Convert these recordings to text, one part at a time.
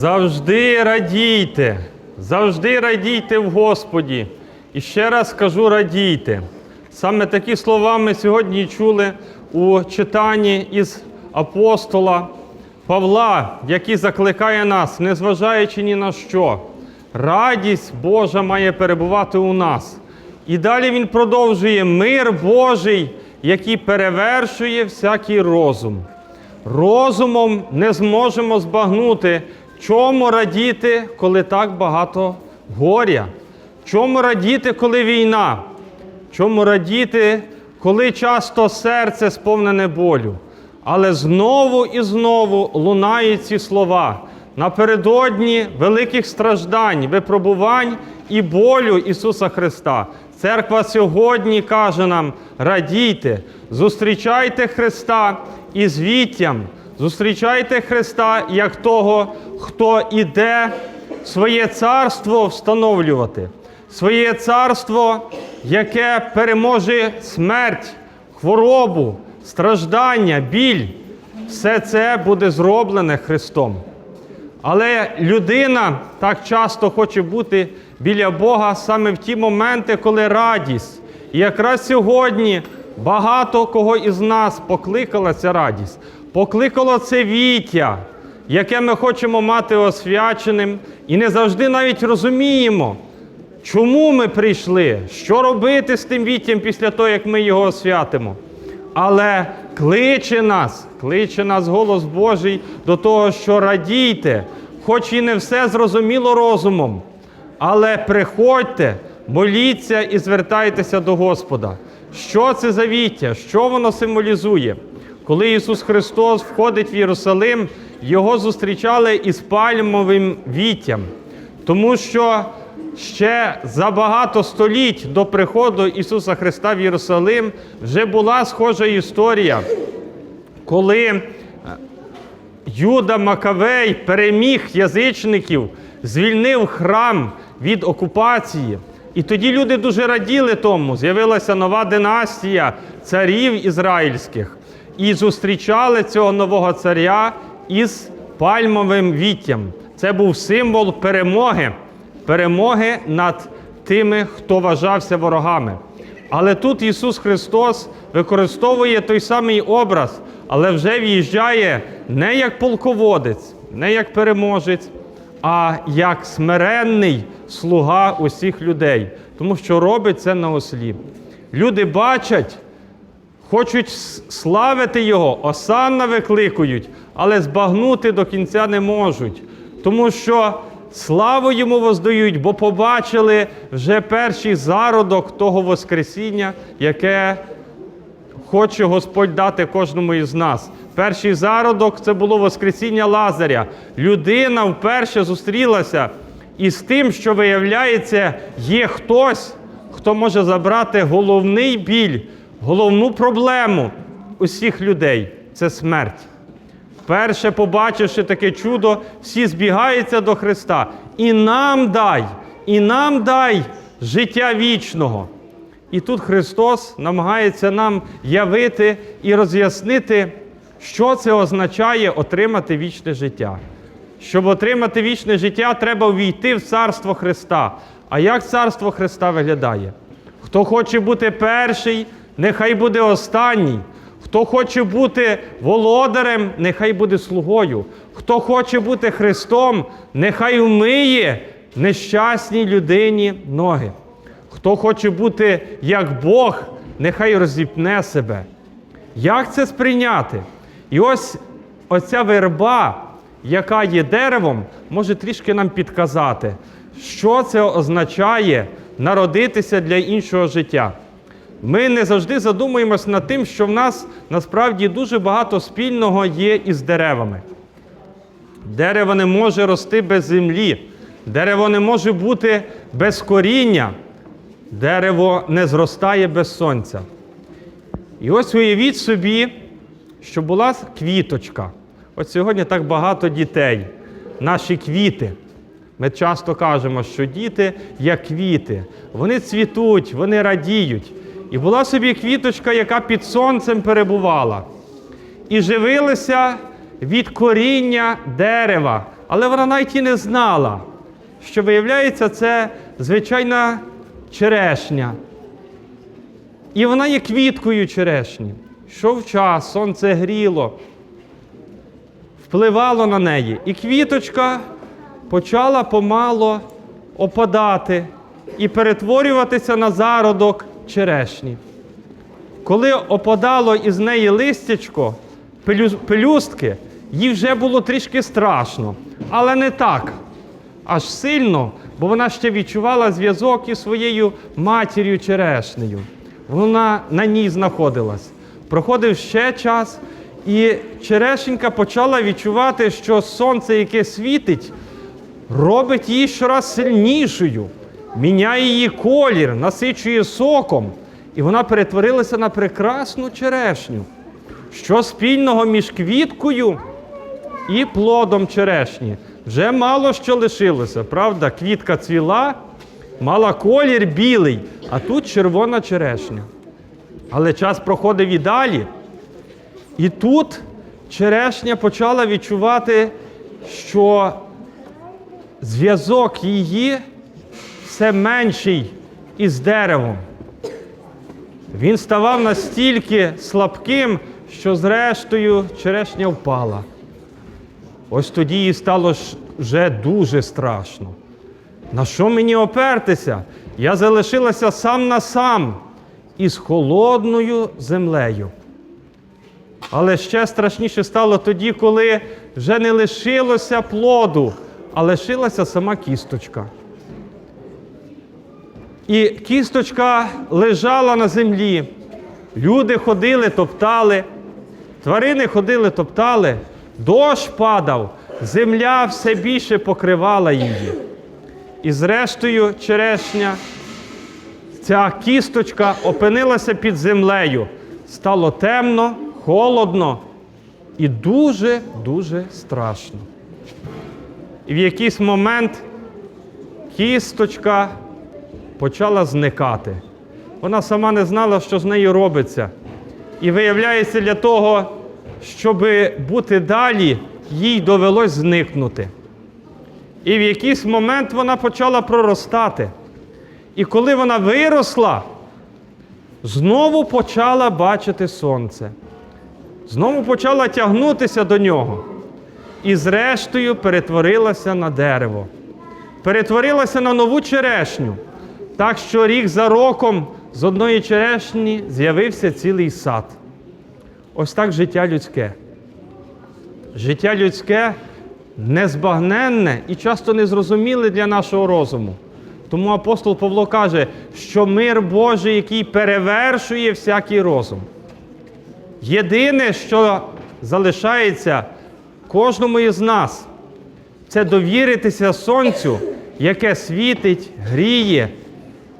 Завжди радійте, завжди радійте в Господі. І ще раз скажу радійте. Саме такі слова ми сьогодні чули у читанні із апостола Павла, який закликає нас, незважаючи ні на що. Радість Божа має перебувати у нас. І далі він продовжує мир Божий, який перевершує всякий розум. Розумом не зможемо збагнути, чому радіти, коли так багато горя, чому радіти, коли війна, чому радіти, коли часто серце сповнене болю. Але знову і знову лунають ці слова напередодні великих страждань, випробувань і болю Ісуса Христа. Церква сьогодні каже нам: радійте, зустрічайте Христа із віттям, зустрічайте Христа як того, хто іде своє царство встановлювати, своє царство, яке переможе смерть, хворобу, страждання, біль. Все це буде зроблене Христом. Але людина так часто хоче бути біля Бога саме в ті моменти, коли радість. І якраз сьогодні багато кого із нас покликала ця радість, покликало це віття, яке ми хочемо мати освяченим, і не завжди навіть розуміємо, чому ми прийшли, що робити з тим віттям після того, як ми його освятимо. Але кличе нас, кличе нас голос Божий до того, що радійте, хоч і не все зрозуміло розумом, але приходьте, моліться і звертайтеся до Господа. Що це за віття? Що воно символізує? Коли Ісус Христос входить в Єрусалим, Його зустрічали із пальмовим віттям, тому що ще за багато століть до приходу Ісуса Христа в Єрусалим вже була схожа історія, коли е, Юда Макавей переміг язичників, звільнив храм від окупації. І тоді люди дуже раділи тому. З'явилася нова династія царів ізраїльських. І зустрічали цього нового царя із пальмовим віттям. Це був символ перемоги, перемоги над тими, хто вважався ворогами. Але тут Ісус Христос використовує той самий образ, але вже в'їжджає не як полководець, не як переможець, а як смиренний слуга усіх людей, тому що робить це на ослі. Люди бачать, хочуть славити Його, осанна викликують, але збагнути до кінця не можуть, тому що славу йому воздають, бо побачили вже перший зародок того Воскресіння, яке хоче Господь дати кожному із нас. Перший зародок це було Воскресіння Лазаря. Людина вперше зустрілася із тим, що виявляється, є хтось, хто може забрати головний біль, головну проблему усіх людей це смерть. Перше, побачивши таке чудо, всі збігаються до Христа. І нам дай, і нам дай життя вічного. І тут Христос намагається нам явити і роз'яснити, що це означає отримати вічне життя. Щоб отримати вічне життя, треба увійти в Царство Христа. А як Царство Христа виглядає? Хто хоче бути перший, нехай буде останній. Хто хоче бути володарем, нехай буде слугою. Хто хоче бути Христом, нехай вмиє нещасній людині ноги. Хто хоче бути як Бог, нехай розіпне себе. Як це сприйняти? І ось оця верба, яка є деревом, може трішки нам підказати, що це означає народитися для іншого життя. Ми не завжди задумуємось над тим, що в нас насправді дуже багато спільного є із деревами. Дерево не може рости без землі, дерево не може бути без коріння, дерево не зростає без сонця. І ось уявіть собі, що була квіточка. От сьогодні так багато дітей, наші квіти. Ми часто кажемо, що діти як квіти, вони цвітуть, вони радіють. І була собі квіточка, яка під сонцем перебувала, і живилася від коріння дерева, Але вона навіть і не знала, що виявляється, це звичайна черешня. І вона є квіткою черешні. Йшов час, сонце гріло, впливало на неї. І квіточка почала помало опадати і перетворюватися на зародок черешні. Коли опадало із неї листячко, пелюстки, їй вже було трішки страшно, але не так аж сильно, бо вона ще відчувала зв'язок із своєю матір'ю черешнею. Вона на ній знаходилась. Проходив ще час, і черешенька почала відчувати, що сонце, яке світить, робить її щораз сильнішою, міняє її колір, насичує соком. І вона перетворилася на прекрасну черешню. Що спільного між квіткою і плодом черешні? Вже мало що лишилося, правда? Квітка цвіла, мала колір білий, а тут червона черешня. Але час проходив і далі. І тут черешня почала відчувати, що зв'язок її все менший із деревом. Він ставав настільки слабким, що зрештою черешня впала. Ось тоді їй стало вже дуже страшно. На що мені опертися? Я залишилася сам на сам із холодною землею. Але ще страшніше стало тоді, коли вже не лишилося плоду, а лишилася сама кісточка. І кісточка лежала на землі. Люди ходили, топтали, тварини ходили, топтали, дощ падав, земля все більше покривала її. І зрештою, черешня, ця кісточка опинилася під землею. Стало темно, холодно і дуже-дуже страшно. І в якийсь момент кісточка почала зникати. Вона сама не знала, що з нею робиться. І виявляється, для того, щоб бути далі, їй довелось зникнути. І в якийсь момент вона почала проростати. І коли вона виросла, знову почала бачити сонце. Знову почала тягнутися до нього. І зрештою перетворилася на дерево. Перетворилася на нову черешню. Так що рік за роком з одної черешні з'явився цілий сад. Ось так життя людське. Життя людське незбагненне і часто незрозуміле для нашого розуму. Тому апостол Павло каже, що мир Божий, який перевершує всякий розум. Єдине, що залишається кожному із нас, це довіритися сонцю, яке світить, гріє,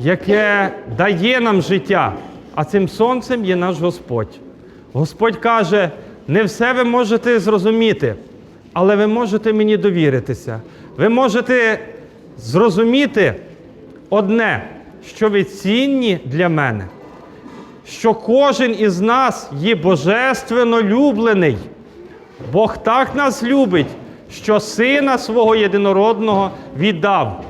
яке дає нам життя. А цим сонцем є наш Господь. Господь каже: не все ви можете зрозуміти, але ви можете мені довіритися. Ви можете зрозуміти одне, що ви цінні для мене, що кожен із нас є божественно люблений. Бог так нас любить, що сина свого єдинородного віддав.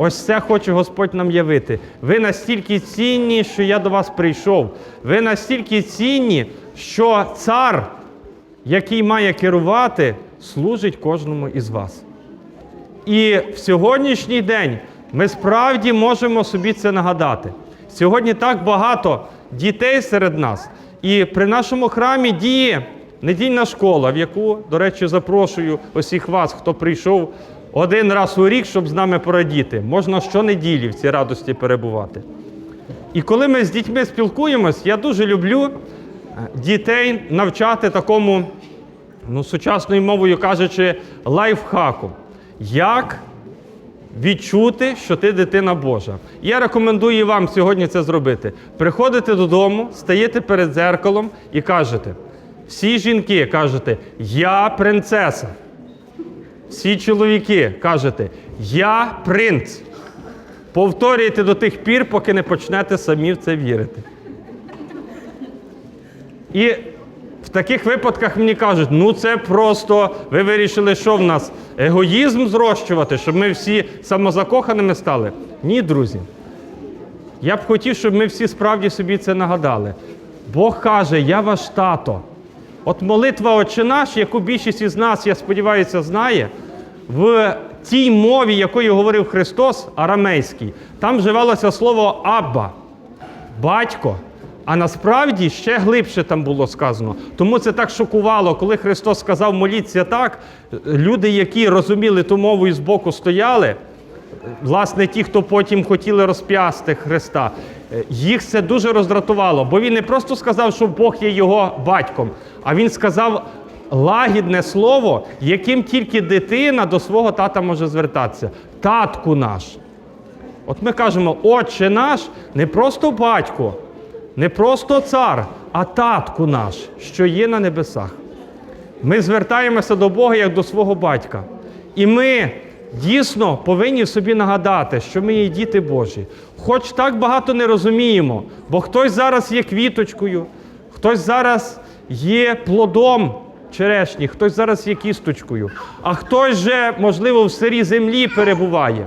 Ось це хоче Господь нам явити. Ви настільки цінні, що я до вас прийшов. Ви настільки цінні, що цар, який має керувати, служить кожному із вас. І в сьогоднішній день ми справді можемо собі це нагадати. Сьогодні так багато дітей серед нас. І при нашому храмі діє недільна школа, в яку, до речі, запрошую усіх вас, хто прийшов один раз у рік, щоб з нами порадіти. Можна щонеділі в цій радості перебувати. І коли ми з дітьми спілкуємось, я дуже люблю е, дітей навчати такому, ну, сучасною мовою кажучи, лайфхаку. Як відчути, що ти дитина Божа. Я рекомендую вам сьогодні це зробити. Приходите додому, стаєте перед дзеркалом і кажете: всі жінки кажете, я принцеса. Всі чоловіки кажете, я принц. Повторюйте до тих пір, поки не почнете самі в це вірити. І В таких випадках мені кажуть, ну це просто ви вирішили, що в нас егоїзм зрощувати, щоб ми всі самозакоханими стали. Ні, друзі. Я б хотів, щоб ми всі справді собі це нагадали. Бог каже, я ваш тато. От молитва Отче наш, яку більшість із нас, я сподіваюся, знає, в тій мові, якою говорив Христос, арамейській, там вживалося слово Абба, батько. А насправді ще глибше там було сказано. Тому це так шокувало, коли Христос сказав моліться так. Люди, які розуміли ту мову і збоку стояли, власне, ті, хто потім хотіли розп'ясти Христа, їх це дуже роздратувало, бо він не просто сказав, що Бог є його батьком, а він сказав лагідне слово, яким тільки дитина до свого тата може звертатися. Татку наш. От ми кажемо, Отче наш не просто батько, не просто цар, а татку наш, що є на небесах. Ми звертаємося до Бога як до свого батька. І ми дійсно повинні собі нагадати, що ми є діти Божі. Хоч так багато не розуміємо, бо хтось зараз є квіточкою, хтось зараз є плодом черешні, хтось зараз є кісточкою, а хтось же, можливо, в сирій землі перебуває.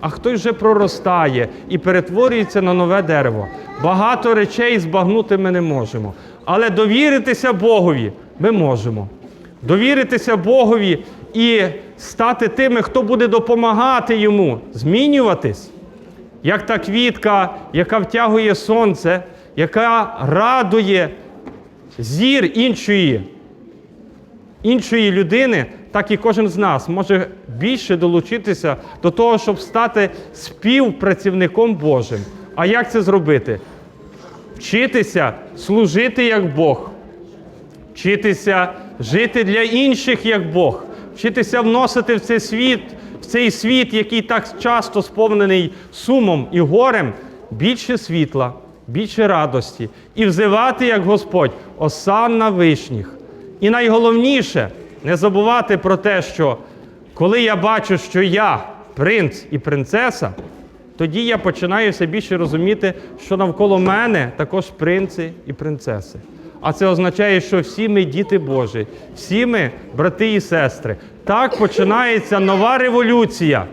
А хтось вже проростає і перетворюється на нове дерево. Багато речей збагнути ми не можемо. Але довіритися Богові ми можемо. Довіритися Богові і стати тими, хто буде допомагати йому змінюватись, як та квітка, яка втягує сонце, яка радує зір іншої іншої людини, так і кожен з нас може більше долучитися до того, щоб стати співпрацівником Божим. А як це зробити? Вчитися служити як Бог, вчитися жити для інших як Бог, вчитися вносити в цей світ, в цей світ, який так часто сповнений сумом і горем, більше світла, більше радості, і взивати як Господь осан на вишніх. І найголовніше не забувати про те, що коли я бачу, що я принц і принцеса, тоді я починаю все більше розуміти, що навколо мене також принци і принцеси. А це означає, що всі ми діти Божі, всі ми брати і сестри. Так починається нова революція,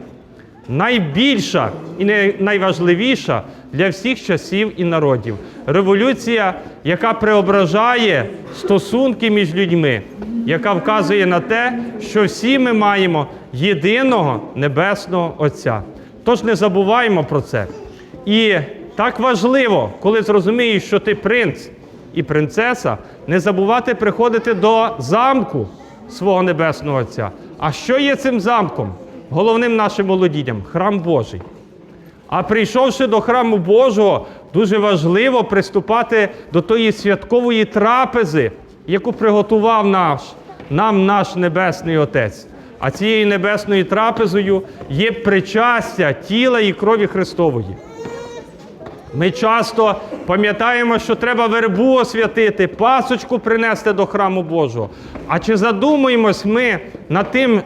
найбільша і найважливіша для всіх часів і народів. Революція, яка преображає стосунки між людьми, яка вказує на те, що всі ми маємо єдиного небесного Отця. Тож не забуваємо про це. І так важливо, коли зрозумієш, що ти принц і принцеса, не забувати приходити до замку свого небесного Отця. А що є цим замком? Головним нашим володінням храм Божий. А прийшовши до храму Божого, дуже важливо приступати до тої святкової трапези, яку приготував наш, нам наш Небесний Отець. А цією небесною трапезою є причастя тіла і крові Христової. Ми часто пам'ятаємо, що треба вербу освятити, пасочку принести до храму Божого. А чи задумуємось ми над тим,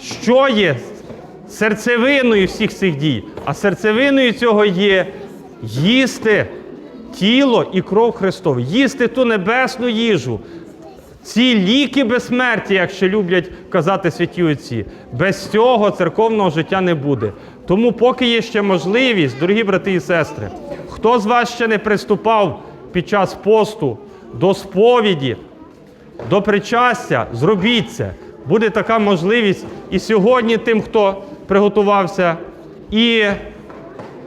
що є серцевиною всіх цих дій? А серцевиною цього є їсти тіло і кров Христову, їсти ту небесну їжу. Ці ліки безсмерті, як ще люблять казати святі отці, без цього церковного життя не буде. Тому, поки є ще можливість, дорогі брати і сестри, хто з вас ще не приступав під час посту до сповіді, до причастя, зробіть це. Буде така можливість і сьогодні тим, хто приготувався, і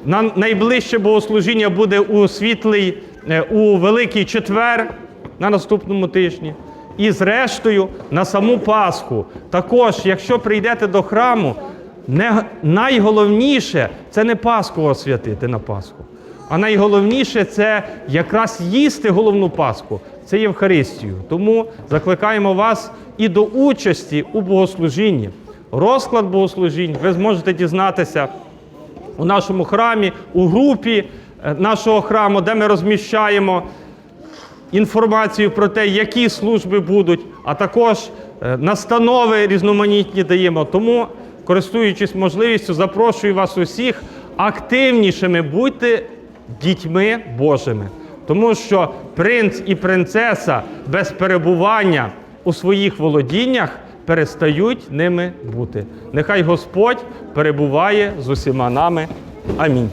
на найближче богослужіння буде у світлий, е, у Великий четвер на наступному тижні. І зрештою на саму Пасху. Також, якщо прийдете до храму, не, найголовніше це не Пасху освятити на Пасху. А найголовніше це якраз їсти головну Пасху, це Євхаристію. Тому закликаємо вас і до участі у богослужінні. Розклад богослужінь ви зможете дізнатися у нашому храмі, у групі е, нашого храму, де ми розміщаємо інформацію про те, які служби будуть, а також е, настанови різноманітні даємо. Тому, користуючись можливістю, запрошую вас усіх активнішими бути дітьми Божими. Тому що принц і принцеса без перебування у своїх володіннях перестають ними бути. Нехай Господь перебуває з усіма нами. Амінь.